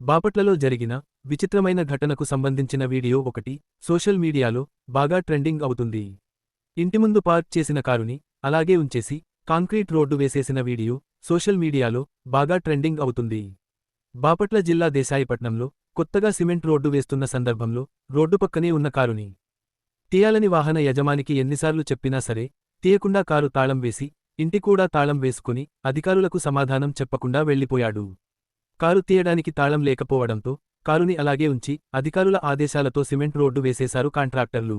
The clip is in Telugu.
బాపట్లలో జరిగిన విచిత్రమైన ఘటనకు సంబంధించిన వీడియో ఒకటి సోషల్ మీడియాలో బాగా ట్రెండింగ్ అవుతుంది. ఇంటి ముందు పార్క్ చేసిన కారుని అలాగే ఉంచేసి కాంక్రీట్ రోడ్డు వేసేసిన వీడియో సోషల్ మీడియాలో బాగా ట్రెండింగ్ అవుతుంది. బాపట్ల జిల్లా దేశాయిపట్నంలో కొత్తగా సిమెంట్ రోడ్డు వేస్తున్న సందర్భంలో రోడ్డు పక్కనే ఉన్న కారుని తీయాలని వాహన యజమానికి ఎన్నిసార్లు చెప్పినా సరే తీయకుండా కారు తాళం వేసి ఇంటి కూడా తాళం వేసుకుని అధికారులకు సమాధానం చెప్పకుండా వెళ్ళిపోయాడు కారు తీయడానికి తాళం లేకపోవడంతో కారుని అలాగే ఉంచి అధికారుల ఆదేశాలతో సిమెంట్ రోడ్డు వేసేశారు కాంట్రాక్టర్లు.